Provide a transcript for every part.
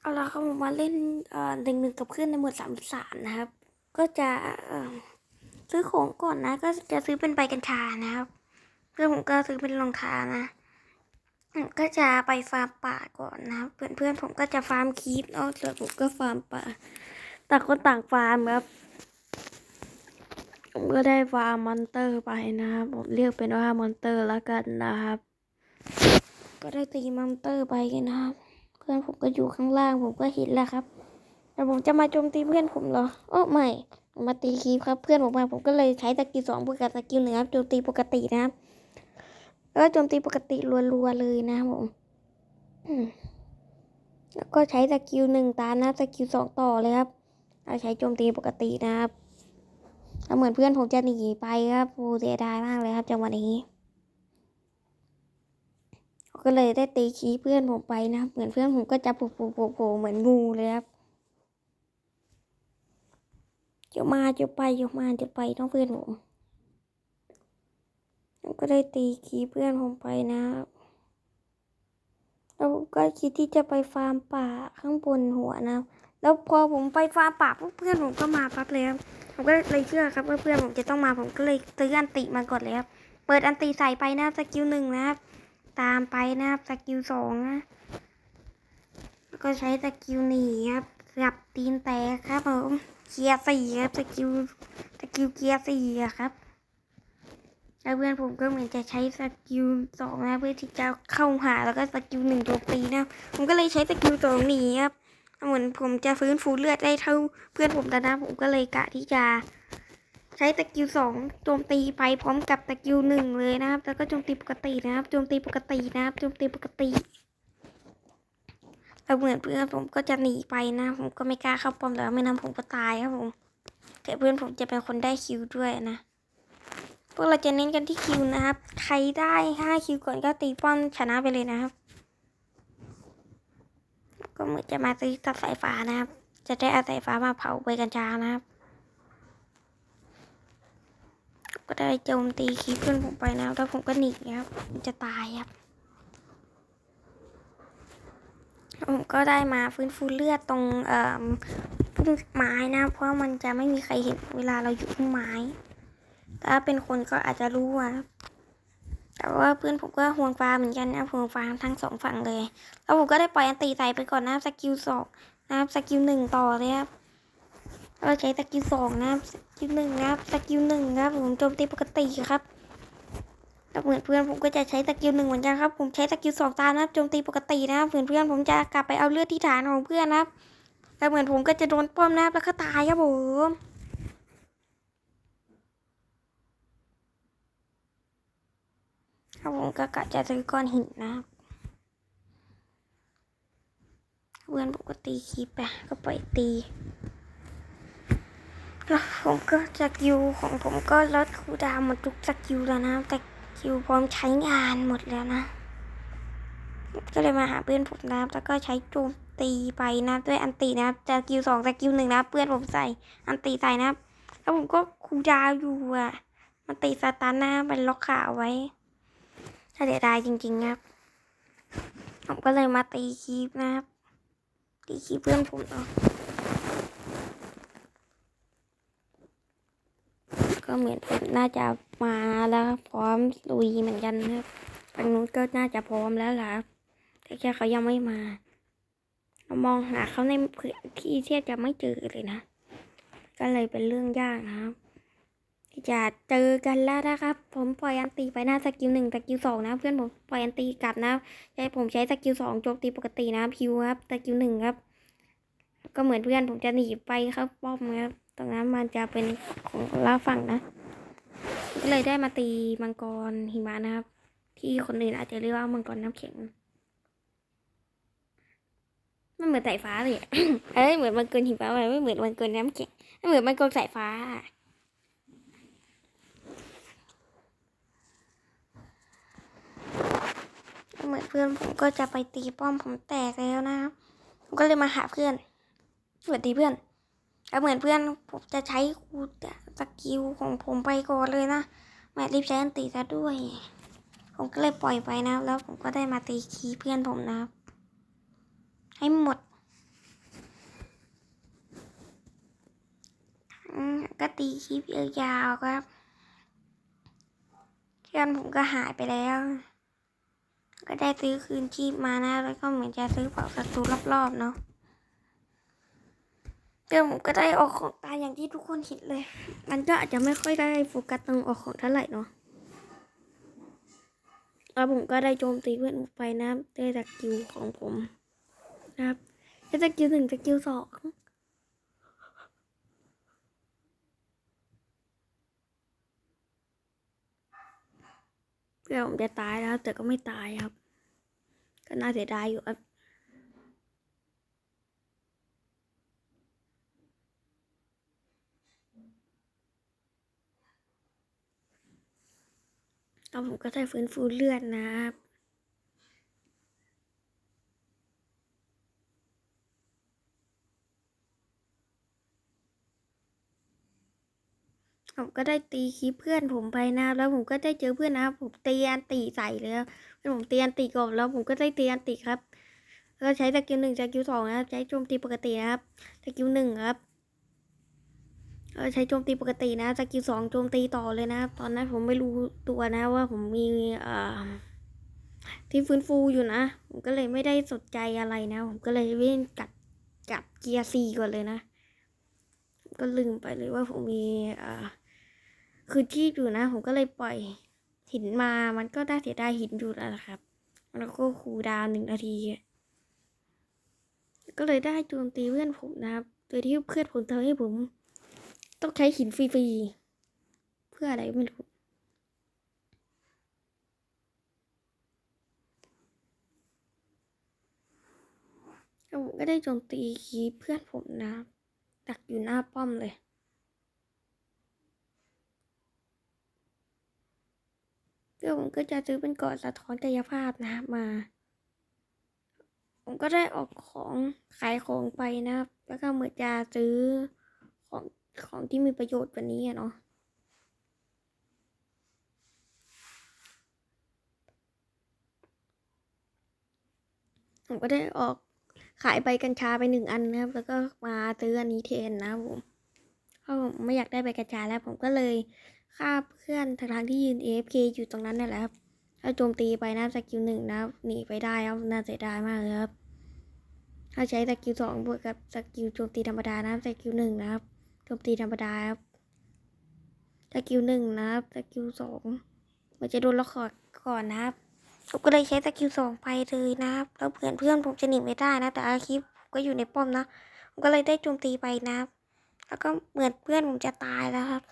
เอาละครับผมมาเล่นเอ่อหนึ่งหนึ่งกับเพื่อนในหมวดสามสามนะครับ ก็จะเอ่อซื้อของก่อนนะ ก็จะซื้อเป็นใบกัญชานะครับเพื่อนผมก็ซื้อเป็นรองเท้านะก็จะไปฟาร์มป่าก่อนนะครับเพื่อนเพื่อนผมก็จะฟาร์มคีปแล้วส่วนผมก็ฟาร์มป่าต่างคนต่างฟาร์มครับผมก็ได้ฟาร์มมอนเตอร์ไปนะครับผมเรียกเป็นว่ามอนเตอร์แล้วกันนะครับ ก็ได้ตีมอนเตอร์ไปกันนะครับ พื่อนผมก็อยู่ข้างล่าง ผมก็เห็นแล้วครับแต่ผมจะมาโจมตีเพื่อนผมเหรอโอ้ไม่มาตีคีบครับเพื่อนผมมาผมก็เลยใช้สกิลสองบวกกับสกิลหนึ่งครับโจมตีปกตินะครับแล้วก็โจมตีปกติรัวๆเลยนะครับผมแล้วก็ใช้สกิลหนึ่งตานะสกิลสองต่อเลยครับเราใช้โจมตีปกตินะครับแล้วเหมือนเพื่อนผมจะหนีไปครับโอ้เสียดายมากเลยครับจังหวะนี้ ก็เลยได้ตีขี้เพื่อนผมไปนะครับเหมือนเพื่อนผมก็จะโผล่โผล่โผโผเหมือนงูเลยครับเดี๋ยวมาเดี๋ยวไปเดี๋ยวมาเดี๋ยวไปต้องเพื่อนผมผมก็ได้ตีขี้เพื่อนผมไปนะครับแล้วก็คิดที่จะไปฟาร์มป่าข้างบนหัวนะครับแล้วพอผมไปฟาร์มป่าเพื่อนผมก็มาปั๊บเลยครับผมก็เลยเชื่อครับว่าเพื่อนผมจะต้องมาผมก็เลยซื้ออันติมาก่อนเลยครับ เปิดอันติใส่ไปนะครับสกิลหนึ่งนะครับ ตามไปนะครับสกิลสองนะแล้วก็ใช้สกิลหนีครับกับตีนแตกครับผมเกียร์สี่ครับสกิลสกิลเกียร์สี่ครับแล้วเพื่อนผมก็เหมือนจะใช้สกิลสองนะเพื่อที่จะเข้าหาแล้วก็สกิลหนึ่งโจมตีนะผมก็เลยใช้สกิลสองหนีครับเหมือนผมจะฟื้นฟูเลือดได้เท่าเพื่อนผมแล้วนะผมก็เลยกะที่จะ ใช้ตะกิวสองโจมตีไปพร้อมกับตะกิวหนึ่งเลยนะครับ แล้วก็โจมตีปกตินะครับ โจมตีปกตินะครับ โจมตีปกติแล้วเหมือนเพื่อนผมก็จะหนีไปนะ ผมก็ไม่กล้าเข้าป้อมแล้วไม่นั้นผมก็ตายครับผมแต่เพื่อนผมจะเป็นคนได้คิวด้วยนะ พวกเราจะเน้นกันที่คิวนะครับ ใครได้ห้าคิวก่อนก็ตีป้อมชนะไปเลยนะครับ ก็เหมือนจะมาตีตัดสายฟ้านะครับ จะได้เอาสายฟ้ามาเผาใบกัญชานะครับ ก็ได้โจมตีคีเพื่อนผมไปนะแล้วผมก็หนีครับจะตายครับผมก็ได้มาฟื้นฟูเลือดตรงเอ่อพุ่มไม้นะ เพราะมันจะไม่มีใครเห็นเวลาเราอยู่พุ่มไม้ ถ้าเป็นคนก็อาจจะรู้อะแต่ว่าเพื่อนผมก็ห่วงฟ้าเหมือนกันนะห่วงฟ้าทั้งสองฝั่งเลย แล้วผมก็ได้ปล่อยอันตีใส่ไปก่อนนะสกิลสองนะครับสกิลหนึ่งต่อเลยครับ เราใช้สกิลสองนะครับสกิลหนึ่งนะครับสกิลหนึ่งนะครับผมโจมตีปกติครับแล้วเหมือนเพื่อนผมก็จะใช้สกิลหนึ่งเหมือนกันครับ ผมใช้สกิลสองตามนะครับโจมตีปกตินะครับเหมือนเพื่อนผมจะกลับไปเอาเลือดที่ฐานของเพื่อนนะครับแล้วเหมือนผมก็จะโดนป้อมนะครับแล้วก็ตายครับผมครับผมก็กะจะซื้อก้อนหินนะครับเพื่อนผมก็ตีคีบไปก็ปล่อยตี แล้วผมก็สกิลของผมก็ลดคูดาวหมดทุกสกิลแล้วนะแต่สกิลพร้อมใช้งานหมดแล้วนะ ก็เลยมาหาเพื่อนผมนะแล้วก็ใช้โจมตีไปนะด้วยอันตีนะครับสกิลสองสกิลหนึ่งนะเพื่อนผมใส่อันตีใส่นะแล้วผมก็คูดาวอยู่อะ มันตีสตาร์นะมันล็อกขาเอาไว้ถ้าเดียดายจริงๆครับ ผมก็เลยมาตีคีบนะครับ ตีคีบเพื่อนผมเนาะ ก็เหมือนผมน่าจะมาแล้วพร้อมลุยเหมือนกันนะครับทางนู้นก็น่าจะพร้อมแล้วล่ะครับแต่แค่เขายังไม่มาเรามองหาเขาในพื้นที่เทียบจะไม่เจอเลยนะ ก็เลยเป็นเรื่องยากนะครับที่จะเจอกันแล้วนะครับ ผมปล่อยอันตีไปหน้าสกิลหนึ่งสกิลสองนะ เพื่อนผมปล่อยอันตีกลับนะใช้ผมใช้สกิลสองโจมตีปกตินะพิวครับสกิลหนึ่งครับ ก็เหมือนเพื่อนผมจะหนีไปเข้าป้อมครับ ตรงนั้นมันจะเป็นของลาฝั่งนะก็เลยได้มาตีมังกรหิมะนะครับ ที่คนอื่นอาจจะเรียกว่ามังกรน้ำแข็งมันเหมือนสายฟ้าเลยเอ้ยเหมือนมังกรหิมะเลยไม่เหมือนมังกรน้ำแข็งไม่เหมือนมังกรสายฟ้าเหมือนเพื่อนผมก็จะไปตีป้อมผมแตกแล้วนะครับผมก็เลยมาหาเพื่อนสวัสดีเพื่อน แต่เหมือนเพื่อนผมจะใช้คูสกิลของผมไปก่อนเลยนะแมทรีบใช้อันตีซะด้วย ผมก็เลยปล่อยไปนะ แล้วผมก็ได้มาตีคีเพื่อนผมนะ ให้หมดก็ตีคลิยาวๆครับเพื่อนผมก็หายไปแล้ว ก็ได้ซื้อคืนชีพมานะ แล้วก็เหมือนจะซื้อเป่าศัตรูรอบๆเนาะ เดี๋ยวผมก็ได้ออกของตายอย่างที่ทุกคนเห็นเลย มันก็อาจจะไม่ค่อยได้โฟกัสตรงออกของเท่าไหร่เนาะแล้วผมก็ได้โจมตีเพื่อนไปนะด้วยสกิลของผมนะครับด้วยสกิลหนึ่งสกิลสองเพื่อนผมจะตายแล้วแต่ก็ไม่ตายครับ ก็น่าเสียดายอยู่ครับ แล้วผมก็ได้ฟื้นฟูเลือดนะครับผมก็ได้ตีคีปเพื่อนผมไปนะแล้วผมก็ได้เจอเพื่อนนะครับผมตีอันตีใส่เลยครับเพื่อนผมตีอันตีก่อนแล้วผมก็ได้ตีอันตีครับ ก็ใช้สกิลหนึ่งสกิลสองนะครับใช้โจมตีปกตินะครับสกิลหนึ่งครับ ใช้โจมตีปกตินะสกิลสองโจมตีต่อเลยนะตอนนั้นผมไม่รู้ตัวนะว่าผมมีเอ่อที่ฟื้นฟูอยู่นะ ผมก็เลยไม่ได้สนใจอะไรนะ ผมก็เลยวิ่งกลับกับเกียร์ซีก่อนเลยนะ ก็ลืมไปเลยว่าผมมีเอ่อคือที่อยู่นะ ผมก็เลยปล่อยหินมา มันก็ได้เสียดายหินอยู่แล้วนะครับ แล้วก็คูดาวหนึ่งนาที ก็เลยได้โจมตีเพื่อนผมนะครับ โดยที่เพื่อนผมทำให้ผม ต้องใช้หินฟรีๆ เพื่ออะไรไม่รู้แล้วผมก็ได้โจมตีคีเพื่อนผมนะครับดักอยู่หน้าป้อมเลยเดี๋ยวผมก็จะซื้อเป็นเกาะสะท้อนกายภาพนะมา ผมก็ได้ออกของขายของไปนะ แล้วก็เหมือนจะซื้อของ ของที่มีประโยชน์กว่านี้เนาะผมก็ได้ออกขายใบกัญชาไปหนึ่งอันนะครับ แล้วก็มาซื้ออันนี้แทนนะผมเพราะผมไม่อยากได้ใบกัญชาแล้ว ผมก็เลยฆ่าเพื่อนทางๆที่ยืน AFK อยู่ตรงนั้นนั่นแหละครับถ้าโจมตีไปนะสกิลหนึ่งนะหนีไปได้ครับน่าเสียดายมากเลยครับ ถ้าใช้สกิลสองบวกกับสกิลโจมตีธรรมดานะสกิลหนึ่งนะครับ โจมตีธรรมดาครับสกิลหนึ่งนะครับสกิลสองมันจะโดนล็อกคอร์ก่อนนะครับผมก็เลยใช้สกิลสองไปเลยนะครับแล้วเพื่อนเพื่อนผมจะหนีไม่ได้นะ แต่อาคิปก็อยู่ในป้อมนะผมก็เลยได้โจมตีไปนะครับ แล้วก็เหมือนเพื่อนผมจะตายแล้วครับ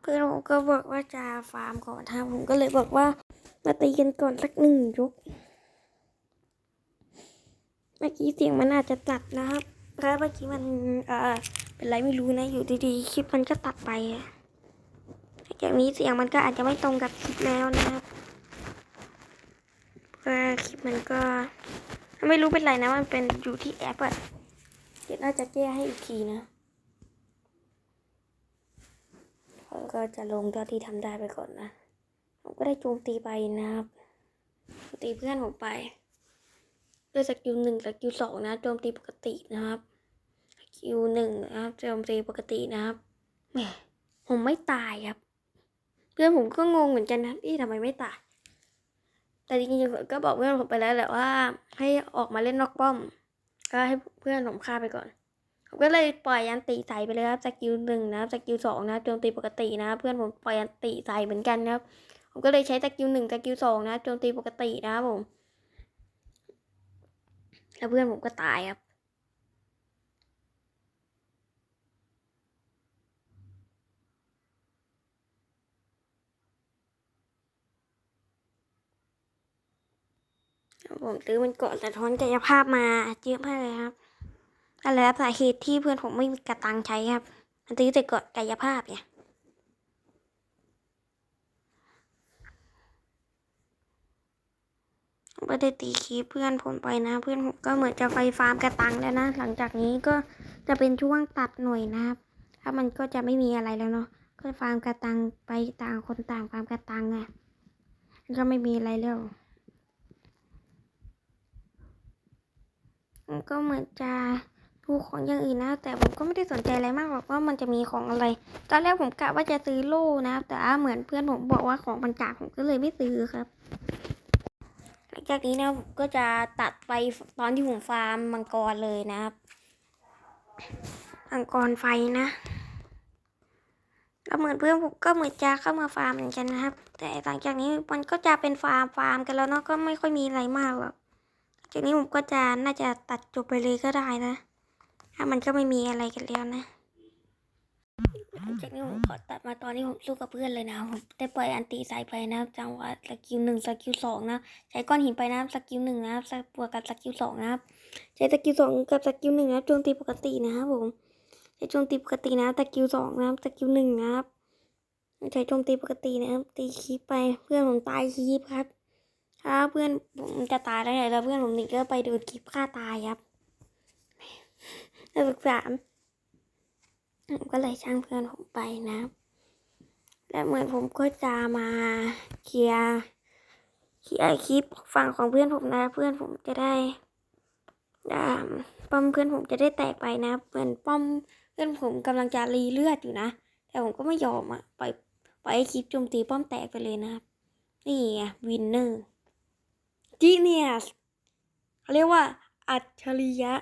เพื่อนผมก็บอกว่าจะฟาร์มก่อนนะครับผมก็เลยบอกว่ามาตีกันก่อนสักหนึ่งยก เมื่อกี้เสียงมันอาจจะตัดนะครับเพราะเมื่อกี้มันเอ่อเป็นไรไม่รู้นะ อยู่ดีๆคลิปมันก็ตัดไปอะจากนี้เสียงมันก็อาจจะไม่ตรงกับคลิปแล้วนะครับเพราะคลิปมันก็ไม่รู้เป็นไรนะมันเป็นอยู่ที่แอปอะเดี๋ยวน่าจะแก้ให้อีกทีนะผมก็จะลงเท่าที่ทำได้ไปก่อนนะ ผมก็ได้โจมตีไปนะครับโจมตีเพื่อนผมไป ด้วยสกิลหนึ่งสกิลสองนะโจมตีปกตินะครับสกิลหนึ่งนะครับโจมตีปกตินะครับแหมผมไม่ตายครับ เพื่อนผมก็งงเหมือนกันนะพี่ทำไมไม่ตาย แต่จริงๆผมก็บอกเพื่อนผมไปแล้วแหละว่า ให้ออกมาเล่นนอกป้อม ก็ให้เพื่อนผมฆ่าไปก่อนผมก็เลยปล่อยยันติใส่ไปเลยครับสกิลหนึ่งนะครับสกิลสองนะโจมตีปกตินะเพื่อนผมปล่อยยันติใส่เหมือนกันนะครับ ผมก็เลยใช้สกิลหนึ่งสกิลสองนะโจมตีปกตินะครับผม แล้วเพื่อนผมก็ตายครับ ผมซื้อมันเกาะสะท้อนกายภาพมาเยอะมากเลยครับนั่นและครับสาเหตุที่เพื่อนผมไม่มีกระตังใช้ครับ มันซื้อแต่เกาะกายภาพเนี่ย ผมก็ได้ตีคีปเพื่อนผมไปนะ เพื่อนผมก็เหมือนจะไปฟาร์มกระตังแล้วนะ หลังจากนี้ก็จะเป็นช่วงตัดหน่วยนะครับ ถ้ามันก็จะไม่มีอะไรแล้วเนาะก็ฟาร์มกระตังไปต่างคนต่างฟาร์มกระตังอะก็ไม่มีอะไรแล้วก็เหมือนจะดูของอย่างอื่นนะ แต่ผมก็ไม่ได้สนใจอะไรมากหรอกว่ามันจะมีของอะไร ตอนแรกผมกะว่าจะซื้อโล่นะแต่เหมือนเพื่อนผมบอกว่าของมันจากผมก็เลยไม่ซื้อครับ จากนี้นะก็จะตัดไปตอนที่ผมฟาร์มมังกรเลยนะครับมังกรไฟนะแล้วเหมือนเพื่อนผมก็เหมือนจะเข้ามาฟาร์มเหมือนกันนะครับ แต่หลังจากนี้มันก็จะเป็นฟาร์มฟาร์มกันแล้วเนาะก็ไม่ค่อยมีอะไรมากหรอกจากนี้ผมก็จะน่าจะตัดจบไปเลยก็ได้นะถ้ามันก็ไม่มีอะไรกันแล้วนะ หลังจากนี้ผมขอตัดมาตอนที่ผมสู้กับเพื่อนเลยนะผมได้ปล่อยอันตีใส่ไปนะครับจังหวะสกิลหนึ่งสกิลสองนะใช้ก้อนหินไปนะสกิลหนึ่งนะครับวกกับสกิลสองนะครับใช้สกิลสองกับสกิลหนึ่งนะโจมตีปกตินะครับผมใช้โจมตีปกตินะสกิลสองนะครับสกิลหนึ่งนะครับใช้โจมตีปกตินะครับตีคีปไปเพื่อนผมตายคีปครับถ้าเพื่อนผมจะตายแล้วเนี่ยแล้วเพื่อนผมนี่ก็ไปโดนคีปฆ่าตายครับแล้วศึกสาม ผมก็เลยช่างเพื่อนผมไปนะ และเหมือนผมก็จะมาเคลียร์เคลียร์คลิปฝั่งของเพื่อนผมนะ เพื่อนผมจะได้ป้อมเพื่อนผมจะได้แตกไปนะเหมือนป้อมเพื่อนผมกำลังจะรีเลือดอยู่นะ แต่ผมก็ไม่ยอมอะปล่อยปล่อยให้คลิปโจมตีป้อมแตกไปเลยนะนี่ไงวินเนอร์จีเนียสเขาเรียกว่าอัจฉริยะ